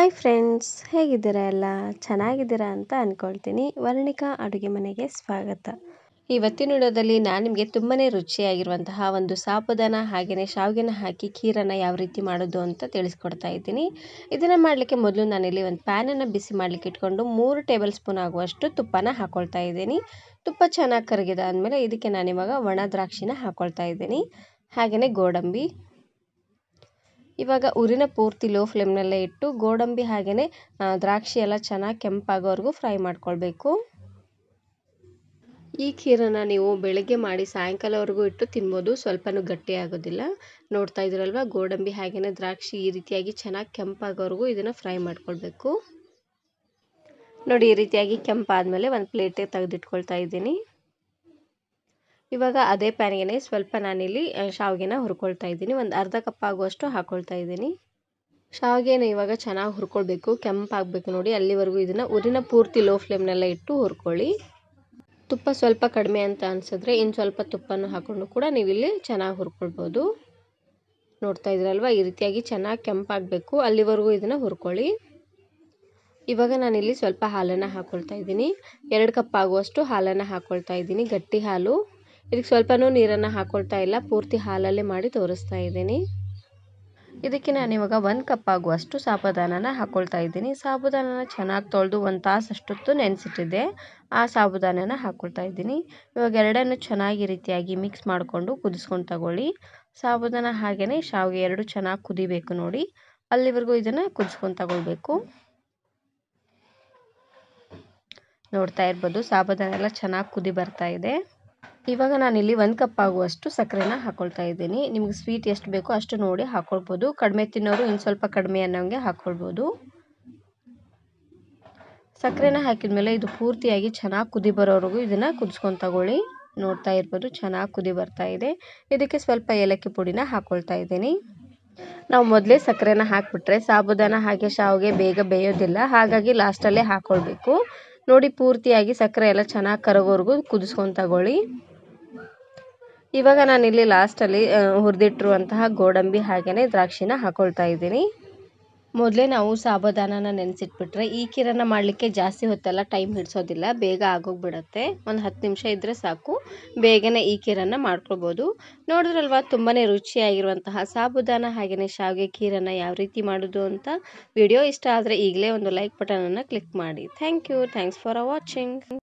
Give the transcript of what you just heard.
Hi friends ಹೇಗಿದ್ದೀರಾ ಎಲ್ಲ? ಚೆನ್ನಾಗಿದ್ದೀರಾ ಅಂತ ಅಂದ್ಕೊಳ್ತೀನಿ ವರ್ಣಿಕಾ ಅಡುಗೆ ಮನೆಗೆ ಸ್ವಾಗತ. ಇವತ್ತಿನ ವಿಡಿಯೋದಲ್ಲಿ ನಾನು ನಿಮಗೆ ತುಂಬಾ ರುಚಿಯಾಗಿರುವಂತಹ ಒಂದು ಸಾಬುದಾನ ಹಾಗೆಯೇ ಶಾವಿಗೆನ ಹಾಕಿ ಖೀರನ್ನು ಯಾವ ರೀತಿ ಮಾಡೋದು ಅಂತ ತಿಳಿಸ್ಕೊಡ್ತಾ ಇದ್ದೀನಿ. ಇದನ್ನು ಮಾಡಲಿಕ್ಕೆ ಮೊದಲು ನಾನಿಲ್ಲಿ ಒಂದು ಪ್ಯಾನನ್ನು ಬಿಸಿ ಮಾಡಲಿಕ್ಕೆ ಇಟ್ಕೊಂಡು ಮೂರು ಟೇಬಲ್ ಸ್ಪೂನ್ ಆಗುವಷ್ಟು ತುಪ್ಪನ ಹಾಕ್ಕೊಳ್ತಾ ಇದ್ದೀನಿ. ತುಪ್ಪ ಚೆನ್ನಾಗಿ ಕರಗಿದ ಆದಮೇಲೆ ಇದಕ್ಕೆ ನಾನಿವಾಗ ಒಣ ದ್ರಾಕ್ಷಿನ ಹಾಕ್ಕೊಳ್ತಾ ಇದ್ದೀನಿ. ಹಾಗೆಯೇ ಗೋಡಂಬಿ ಇವಾಗ ಉರಿನ ಪೂರ್ತಿ ಲೋ ಫ್ಲೇಮ್ನಲ್ಲೇ ಇಟ್ಟು ಗೋಡಂಬಿ ಹಾಗೆಯೇ ದ್ರಾಕ್ಷಿ ಎಲ್ಲ ಚೆನ್ನಾಗಿ ಕೆಂಪಾಗೋವರೆಗೂ ಫ್ರೈ ಮಾಡ್ಕೊಳ್ಬೇಕು. ಈ ಖೀರನ್ನು ನೀವು ಬೆಳಗ್ಗೆ ಮಾಡಿ ಸಾಯಂಕಾಲವರೆಗೂ ಇಟ್ಟು ತಿನ್ಬೋದು, ಸ್ವಲ್ಪನೂ ಗಟ್ಟಿ ಆಗೋದಿಲ್ಲ. ನೋಡ್ತಾ ಇದ್ದೀರಲ್ವ ಗೋಡಂಬಿ ಹಾಗೆಯೇ ದ್ರಾಕ್ಷಿ ಈ ರೀತಿಯಾಗಿ ಚೆನ್ನಾಗಿ ಕೆಂಪಾಗೋವರೆಗೂ ಇದನ್ನು ಫ್ರೈ ಮಾಡ್ಕೊಳ್ಬೇಕು. ನೋಡಿ, ಈ ರೀತಿಯಾಗಿ ಕೆಂಪಾದಮೇಲೆ ಒಂದು ಪ್ಲೇಟಿಗೆ ತೆಗೆದಿಟ್ಕೊಳ್ತಾ ಇದ್ದೀನಿ. ಇವಾಗ ಅದೇ ಪ್ಯಾನಿಗೆ ಸ್ವಲ್ಪ ನಾನಿಲ್ಲಿ ಶಾವಿಗೆನ ಹುರ್ಕೊಳ್ತಾ ಇದ್ದೀನಿ. ಒಂದು ಅರ್ಧ ಕಪ್ ಆಗುವಷ್ಟು ಹಾಕ್ಕೊಳ್ತಾ ಇದ್ದೀನಿ. ಶಾವಿಗೆನ ಇವಾಗ ಚೆನ್ನಾಗಿ ಹುರ್ಕೊಳ್ಬೇಕು ಕೆಂಪಾಗಬೇಕು ನೋಡಿ. ಅಲ್ಲಿವರೆಗೂ ಇದನ್ನು ಉರಿನ ಪೂರ್ತಿ ಲೋ ಫ್ಲೇಮ್ನೆಲ್ಲ ಇಟ್ಟು ಹುರ್ಕೊಳ್ಳಿ. ತುಪ್ಪ ಸ್ವಲ್ಪ ಕಡಿಮೆ ಅಂತ ಅನಿಸಿದ್ರೆ ಇನ್ನು ಸ್ವಲ್ಪ ತುಪ್ಪನ ಹಾಕ್ಕೊಂಡು ಕೂಡ ನೀವಿಲ್ಲಿ ಚೆನ್ನಾಗಿ ಹುರ್ಕೊಳ್ಬೋದು. ನೋಡ್ತಾ ಇದ್ರಲ್ವ? ಈ ರೀತಿಯಾಗಿ ಚೆನ್ನಾಗಿ ಕೆಂಪಾಗಬೇಕು ಅಲ್ಲಿವರೆಗೂ ಇದನ್ನು ಹುರ್ಕೊಳ್ಳಿ. ಇವಾಗ ನಾನಿಲ್ಲಿ ಸ್ವಲ್ಪ ಹಾಲನ್ನು ಹಾಕ್ಕೊಳ್ತಾ ಇದ್ದೀನಿ. ಎರಡು ಕಪ್ ಆಗುವಷ್ಟು ಹಾಲನ್ನು ಹಾಕ್ಕೊಳ್ತಾ ಇದ್ದೀನಿ. ಗಟ್ಟಿ ಹಾಲು. ಇದಕ್ಕೆ ಸ್ವಲ್ಪನೂ ನೀರನ್ನು ಹಾಕ್ಕೊಳ್ತಾ ಇಲ್ಲ. ಪೂರ್ತಿ ಹಾಲಲ್ಲೇ ಮಾಡಿ ತೋರಿಸ್ತಾ ಇದ್ದೀನಿ. ಇದಕ್ಕೆ ನಾನು ಇವಾಗ ಒಂದು ಕಪ್ ಆಗುವಷ್ಟು ಸಾಬುದಾನನ ಹಾಕ್ಕೊಳ್ತಾ ಇದ್ದೀನಿ. ಸಾಬುದಾನನ ಚೆನ್ನಾಗಿ ತೊಳೆದು ಒಂದು ತಾಸು ಅಷ್ಟೊತ್ತು ನೆನೆಸಿಟ್ಟಿದ್ದೆ ಆ ಸಾಬುದಾನನ ಹಾಕ್ಕೊಳ್ತಾ ಇದ್ದೀನಿ. ಇವಾಗ ಎರಡನ್ನು ಚೆನ್ನಾಗಿ ರೀತಿಯಾಗಿ ಮಿಕ್ಸ್ ಮಾಡಿಕೊಂಡು ಕುದಿಸ್ಕೊಂಡು ತಗೊಳ್ಳಿ. ಸಾಬುದಾನ ಹಾಗೆಯೇ ಶಾವಿಗೆ ಎರಡು ಚೆನ್ನಾಗಿ ಕುದಿಬೇಕು ನೋಡಿ. ಅಲ್ಲಿವರೆಗೂ ಇದನ್ನು ಕುದಿಸ್ಕೊಂಡು ತಗೊಳ್ಬೇಕು. ನೋಡ್ತಾ ಇರ್ಬೋದು, ಸಾಬುದಾನ ಎಲ್ಲ ಚೆನ್ನಾಗಿ ಕುದಿ ಬರ್ತಾ ಇದೆ. ಇವಾಗ ನಾನಿಲ್ಲಿ ಒಂದು ಕಪ್ ಆಗುವಷ್ಟು ಸಕ್ಕರೆನ ಹಾಕ್ಕೊಳ್ತಾ ಇದ್ದೀನಿ. ನಿಮ್ಗೆ ಸ್ವೀಟ್ ಎಷ್ಟು ಬೇಕೋ ಅಷ್ಟು ನೋಡಿ ಹಾಕ್ಕೊಳ್ಬೋದು ಕಡಿಮೆ ತಿನ್ನೋರು ಇನ್ನು ಸ್ವಲ್ಪ ಕಡಿಮೆ ಅನ್ನೋಂಗೆ ಹಾಕ್ಕೊಳ್ಬೋದು ಸಕ್ಕರೆನ ಹಾಕಿದ ಮೇಲೆ ಇದು ಪೂರ್ತಿಯಾಗಿ ಚೆನ್ನಾಗಿ ಕುದಿ ಬರೋವರೆಗೂ ಇದನ್ನು ಕುದಿಸ್ಕೊಂಡು ತಗೊಳ್ಳಿ. ನೋಡ್ತಾ ಇರ್ಬೋದು ಚೆನ್ನಾಗಿ ಕುದಿ ಬರ್ತಾ ಇದೆ. ಇದಕ್ಕೆ ಸ್ವಲ್ಪ ಏಲಕ್ಕಿ ಪುಡಿನ ಹಾಕ್ಕೊಳ್ತಾ ಇದ್ದೀನಿ. ನಾವು ಮೊದಲೇ ಸಕ್ಕರೆನ ಹಾಕಿಬಿಟ್ರೆ ಸಾಬುದಾನ ಹಾಗೆ ಶಾವಿಗೆ ಬೇಗ ಬೇಯೋದಿಲ್ಲ. ಹಾಗಾಗಿ ಲಾಸ್ಟಲ್ಲೇ ಹಾಕ್ಕೊಳ್ಬೇಕು ನೋಡಿ ಪೂರ್ತಿಯಾಗಿ ಸಕ್ಕರೆ ಎಲ್ಲ ಚೆನ್ನಾಗಿ ಕರಗೋವರೆಗೂ ಕುದಿಸ್ಕೊಂಡು ತಗೊಳ್ಳಿ. ಇವಾಗ ನಾನಿಲ್ಲಿ ಲಾಸ್ಟಲ್ಲಿ ಹುರಿದಿಟ್ಟಿರುವಂತಹ ಗೋಡಂಬಿ ಹಾಗೆಯೇ ದ್ರಾಕ್ಷಿನ ಹಾಕ್ಕೊಳ್ತಾ ಇದ್ದೀನಿ. ಮೊದಲೇ ನಾವು ಸಾಬುದಾನನ ನೆನೆಸಿಟ್ಬಿಟ್ರೆ ಈ ಕೀರನ್ನು ಮಾಡಲಿಕ್ಕೆ ಜಾಸ್ತಿ ಹೊತ್ತೆಲ್ಲ ಟೈಮ್ ಹಿಡಿಸೋದಿಲ್ಲ, ಬೇಗ ಆಗೋಗ್ಬಿಡುತ್ತೆ. ಒಂದು ಹತ್ತು ನಿಮಿಷ ಇದ್ದರೆ ಸಾಕು, ಬೇಗನೆ ಈ ಖೀರನ್ನು ಮಾಡ್ಕೊಳ್ಬೋದು. ನೋಡಿದ್ರಲ್ವ ತುಂಬಾ ರುಚಿಯಾಗಿರುವಂತಹ ಸಾಬುದಾನ ಹಾಗೆಯೇ ಶಾವಿಗೆ ಖೀರನ್ನು ಯಾವ ರೀತಿ ಮಾಡೋದು ಅಂತ ವಿಡಿಯೋ ಇಷ್ಟ ಆದರೆ ಈಗಲೇ ಒಂದು ಲೈಕ್ ಬಟನನ್ನು ಕ್ಲಿಕ್ ಮಾಡಿ. Thank you thanks for watching